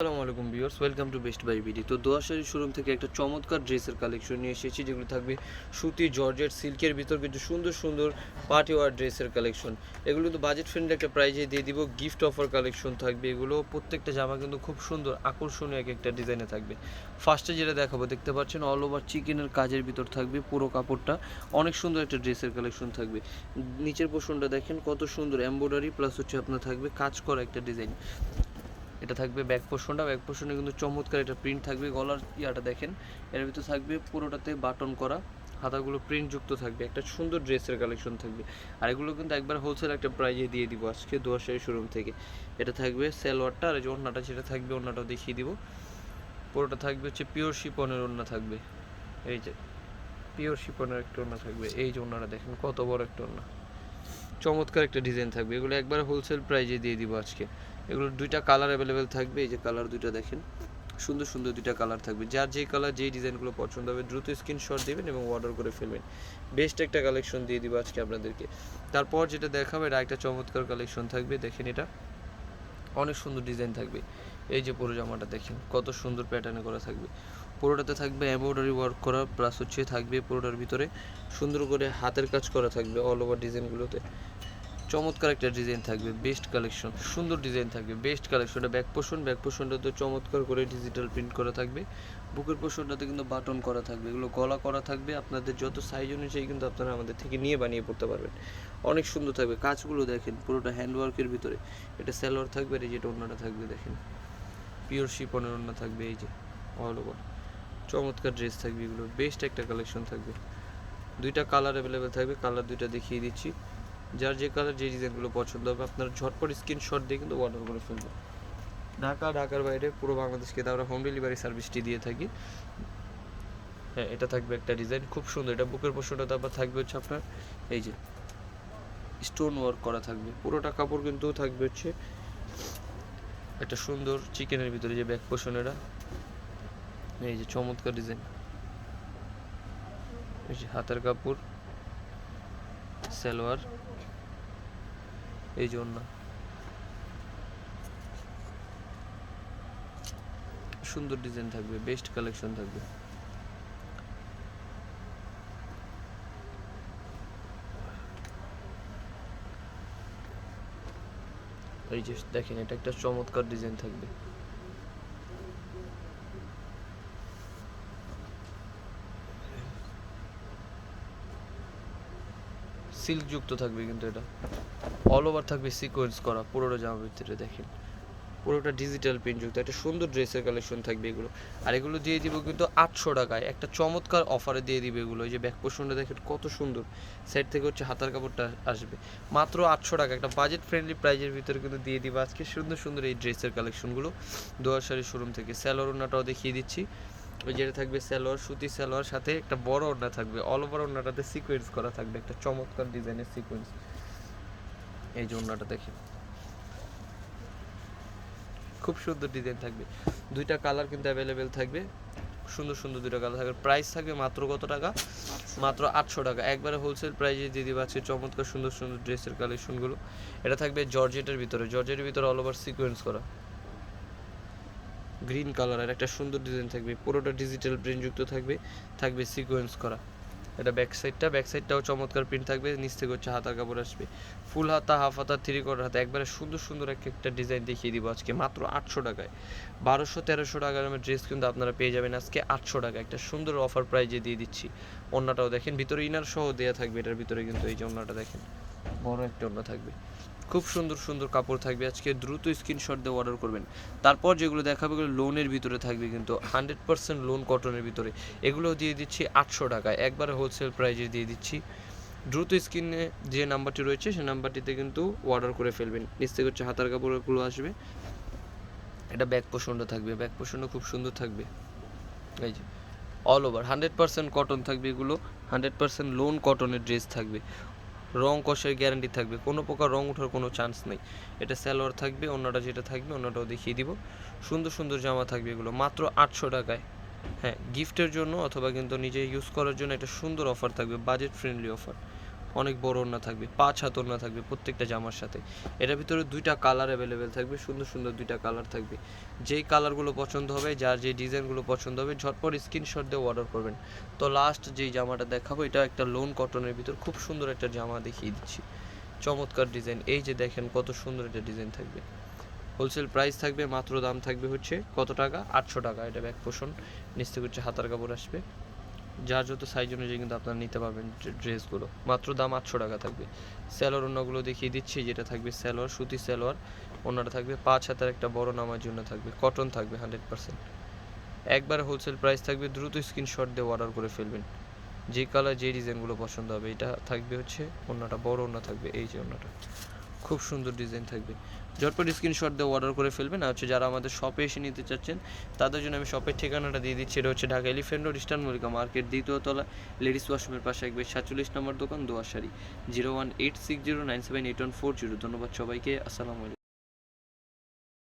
আসসালামু আলাইকুম viewers, welcome to best buy BD. তো দোয়াশারি শোরুম থেকে একটা চমৎকার ড্রেসের কালেকশন নিয়ে এসেছি, যেগুলো থাকবে সুতি, জর্জেট, সিল্কের ভিতর, কিন্তু সুন্দর সুন্দর পার্টি ওয়ার ড্রেসের কালেকশন। এগুলো কিন্তু বাজেট ফ্রেন্ডলি একটা প্রাইজে দিয়ে দিব গিফট অফার কালেকশন থাকবে। এগুলো প্রত্যেকটা জামা কিন্তু খুব সুন্দর, আকর্ষণীয় এক একটা ডিজাইনে থাকবে। ফার্স্টে যেটা দেখাবো, দেখতে পাচ্ছেন অল ওভার চিকেনের কাজের ভিতর থাকবে পুরো কাপড়টা। অনেক সুন্দর একটা ড্রেসের কালেকশন থাকবে। নিচের পোর্শনটা দেখেন কত সুন্দর এমব্রয়ডারি প্লাস হচ্ছে আপনার থাকবে কাজ করা একটা ডিজাইন এটা থাকবে ব্যাক পোর্শনটা ব্যাক পোর্শনে কিন্তু চমৎকার একটা প্রিন্ট থাকবে। গলার ইয়াটা দেখেন। এর ভিতর থাকবে পুরোটাতে বাটন করা। হাতাগুলো প্রিন্ট যুক্ত থাকবে। একটা সুন্দর ড্রেসের কালেকশন থাকবে। আর এগুলো কিন্তু একবার হোলসেল একটা প্রাইজে দিয়ে দিব আজকে দোয়াশারি শোরুম থেকে। এটা থাকবে সেলোয়ারটা আর যে ওড়নাটা যেটা থাকবে ওড়নাটাও দেখিয়ে দিব। পুরোটা থাকবে হচ্ছে পিওর শিপনের ওড়না থাকবে। এই যে পিওর শিপনের একটা ওড়না থাকবে। এই যে ওড়নাটা দেখেন, কত বড় একটা ওড়না। চমৎকার একটা ডিজাইন থাকবে। এগুলো একবার হোলসেল প্রাইজে দিয়ে দিব আজকে। এগুলোর দুইটা কালার অ্যাভেলেবেল থাকবে, এই যে কালার দুইটা দেখেন। সুন্দর সুন্দর দুইটা কালার থাকবে। যার যেই কালার যেই ডিজাইনগুলো পছন্দ হবে, দ্রুত স্ক্রিনশট দেবেন এবং অর্ডার করে ফেলবেন। বেস্ট একটা কালেকশন দিয়ে দিব আজকে আপনাদেরকে। তারপর যেটা দেখাবে, এটা একটা চমৎকার কালেকশন থাকবে, দেখেন এটা। অনেক সুন্দর ডিজাইন থাকবে। এই যে পুরো জামাটা দেখেন, কত সুন্দর প্যাটার্নে করা থাকবে। পুরোটাতে থাকবে এমব্রয়ডারি ওয়ার্ক করা প্লাস হচ্ছে থাকবে পুরোটার ভিতরে সুন্দর করে হাতের কাজ করা থাকবে অল ওভার ডিজাইনগুলোতে চমৎকার একটা ডিজাইন থাকবে বেস্ট কালেকশন সুন্দর ডিজাইন থাকবে বেস্ট কালেকশনটা ব্যাক পোর্শন ব্যাক পোর্শনটাতে চমৎকার করে ডিজিটাল প্রিন্ট করা থাকবে। বুকের পোর্শনটাতে কিন্তু বাটন করা থাকবে, এগুলো গলা করা থাকবে, আপনাদের যত সাইজ অনুযায়ী কিন্তু আপনারা আমাদের থেকে নিয়ে বানিয়ে পড়তে পারবেন। অনেক সুন্দর থাকবে, কাজগুলো দেখেন, পুরোটা হ্যান্ডওয়ার্কের ভিতরে। এটা স্যালোয়ার থাকবে, আর এই যেটা অন্যটা থাকবে, দেখেন। পিওর শিপনের অন্য থাকবে, এই যে অল ওভার চমৎকার ড্রেস থাকবে এগুলো বেস্ট একটা কালেকশন থাকবে। দুইটা কালার অ্যাভেলেবেল থাকবে কালার দুইটা দেখিয়ে দিচ্ছি। যার যে কালার যে ডিজাইনগুলো পছন্দ হবে, আপনার ঝটপট স্ক্রিনশট দিয়ে কিন্তু অর্ডার করে ফেলবেন। ঢাকা, ঢাকার বাইরে পুরো বাংলাদেশকে আমরা হোম ডেলিভারি সার্ভিসটি দিয়ে থাকি। হ্যাঁ এটা থাকবে একটা ডিজাইন খুব সুন্দর। এটা বুকের পোষণটা তারপর থাকবে হচ্ছে আপনার, এই যে স্টোন ওয়ার্ক করা থাকবে। পুরোটা কাপড় কিন্তু থাকবে হচ্ছে একটা সুন্দর চিকেনের ভিতরে যে ব্যাক পোষণ এটা এই যে চমৎকার ডিজাইন এই যে হাতের কাপড়। সালোয়ার। এই জন্য সুন্দর ডিজাইন থাকবে বেস্ট কালেকশন থাকবে। এই যে দেখেন, এটা একটা চমৎকার ডিজাইন থাকবে। সিল্ক যুক্ত থাকবে কিন্তু এটা। অল ওভার থাকবে সিকোয়েন্স করা পুরোটা জামার ভিতরে দেখেন। পুরোটা ডিজিটাল যুক্ত, একটা সুন্দর ড্রেসের কালেকশন থাকবে এগুলো। আর এগুলো দিয়ে দিব কিন্তু আটশো টাকায়, একটা চমৎকার অফারে দিয়ে দিবে এগুলো। এই যে ব্যাক পোর্শনটা দেখেন কত সুন্দর। সেট থেকে হচ্ছে হাতার কাপড়টা আসবে। মাত্র আটশো টাকা, একটা বাজেট ফ্রেন্ডলি প্রাইজের ভিতরে কিন্তু দিয়ে দিবে। আজকে সুন্দর সুন্দর এই ড্রেসের কালেকশনগুলো দোয়ার শাড়ির শোরুম থেকে। স্যালোরোনাটাও দেখিয়ে দিচ্ছি। ওই যেটা থাকবে সালোয়ার, সুতি সালোয়ার, সাথে একটা বড় ওড়না থাকবে। অল ওভার ওড়নাটাতে সিকোয়েন্স করা থাকবে, একটা চমৎকার ডিজাইনের সিকোয়েন্স এই যে ওড়নাটা দেখেন। খুব সুন্দর ডিজাইন থাকবে। দুইটা কালার কিন্তু অ্যাভেলেবেল থাকবে। সুন্দর সুন্দর দুইটা কালার থাকবে। প্রাইস থাকবে মাত্র কত টাকা? মাত্র আটশো টাকা। একবারে হোলসেল প্রাইসে দিয়ে আজকে চমৎকার সুন্দর সুন্দর ড্রেসের কালেকশনগুলো এটা থাকবে জর্জেটের ভিতরে। জর্জেটের ভিতরে অল ওভার সিকোয়েন্স করা। গ্রিন কালারের, একটা সুন্দর ডিজাইন থাকবে, পুরোটা ডিজিটাল প্রিন্ট যুক্ত থাকবে থাকবে সিকোয়েন্স করা। এটা ব্যাক সাইডটা ব্যাক সাইডটাও চমৎকার প্রিন্ট থাকবে, নিচ থেকে হচ্ছে হাতার কাপড় আসবে। ফুল হাতা হাফ হাতা থ্রি কোয়ার্টার হাতা, একবারে সুন্দর সুন্দর এক একটা ডিজাইন দেখিয়ে দিব আজকে, মাত্র আটশো টাকায়। বারোশো, তেরোশো টাকার আমার ড্রেস কিন্তু আপনারা পেয়ে যাবেন আজকে আটশো টাকা একটা সুন্দর অফার প্রাইজে দিয়ে দিচ্ছি। অন্যটাও দেখেন, ভিতরে ইনার সহ দেওয়া থাকবে, এটার ভিতরে কিন্তু এই যে অন্যটা দেখেন, বড় একটা অন্য থাকবে। খুব সুন্দর সুন্দর কাপড় থাকবে। আজকে দ্রুত স্ক্রিনশট দিয়ে অর্ডার করবেন। তারপর যেগুলো দেখাবে, এগুলো লোনের ভিতরে থাকবে কিন্তু হান্ড্রেড পার্সেন্ট লোন কটনের ভিতরে। এগুলো দিয়ে দিচ্ছি আটশো টাকায়। একবারে হোলসেল প্রাইজে দিয়ে দিচ্ছি। দ্রুত স্ক্রিনে যে নাম্বারটি রয়েছে সেই নাম্বারটিতে কিন্তু অর্ডার করে ফেলবেন। নিচ থেকে হচ্ছে হাতার কাপড়গুলো আসবে। এটা ব্যাক পোষণটা থাকবে। ব্যাক পোষণটা খুব সুন্দর থাকবে। এই যে all over hundred percent cotton থাকবে এগুলো। হান্ড্রেড পার্সেন্ট লোন কটনের ড্রেস থাকবে। রং কষের গ্যারান্টি থাকবে। কোনো প্রকার রং ওঠার কোনো চান্স নেই। এটা স্যালোয়ার থাকবে, অন্যটা যেটা থাকবে, অন্যটাও দেখিয়ে দিব। সুন্দর সুন্দর জামা থাকবে এগুলো। মাত্র আটশো টাকায়। হ্যাঁ গিফটের জন্য অথবা কিন্তু নিজে ইউজ করার জন্য একটা সুন্দর অফার থাকবে বাজেট ফ্রেন্ডলি অফার অনেক বড় ওড়না থাকবে, পাঁচ হাত ওড়না থাকবে প্রত্যেকটা জামার সাথে। এটার ভিতরে দুইটা কালার অ্যাভেলেবেল থাকবে, সুন্দর সুন্দর দুইটা কালার থাকবে। যেই কালারগুলো পছন্দ হবে, যার যে ডিজাইনগুলো পছন্দ হবে, ঝটপট স্ক্রিনশট দিয়ে অর্ডার করবেন। তো লাস্ট যেই জামাটা দেখাবো, এটা একটা লোন কটনের ভিতর খুব সুন্দর একটা জামা দেখিয়ে দিচ্ছি। চমৎকার ডিজাইন এই যে দেখেন কত সুন্দর একটা ডিজাইন থাকবে। হোলসেল প্রাইস থাকবে, মাত্র দাম থাকবে হচ্ছে কত টাকা? আটশো টাকা। এটা ব্যাক পোষণ থেকে হচ্ছে হাতার কাপড় আসবে। যার যত সাইজ অনুযায়ী কিন্তু আপনারা নিতে পারবেন ড্রে- ড্রেসগুলো। মাত্র দাম আটশো টাকা থাকবে। স্যালোয়ার অন্যগুলো দেখিয়ে দিচ্ছি যেটা থাকবে স্যালোয়ার সুতি স্যালোয়ার অন্যটা থাকবে পাঁচ হাতের একটা বড় নামার জন্য থাকবে কটন থাকবে হান্ড্রেড পার্সেন্ট একবার হোলসেল প্রাইস থাকবে, দ্রুত স্ক্রিনশট দিয়ে অর্ডার করে ফেলবেন। যে কালার যে ডিজাইনগুলো পছন্দ হবে, এটা থাকবে হচ্ছে অন্যটা বড় অন্য থাকবে, এই যে অন্যটা খুব সুন্দর ডিজাইন থাকবে। ঝটপট স্ক্রিনশট দিয়ে অর্ডার করে ফেলবেন। আর হচ্ছে যারা আমাদের শপে এসে নিতে চাচ্ছেন, তাদের জন্য আমি শপের ঠিকানাটা দিয়ে দিচ্ছি। এটা হচ্ছে Dhaka elephant road, eastern Mallika market, দ্বিতীয় তলা লেডিস ওয়াশরুমের পাশে একবার সাতচল্লিশ নম্বর দোকান দোয়াশারি zero one eight six zero nine seven eight one four zero ধন্যবাদ সবাইকে। আসসালামু আলাইকুম।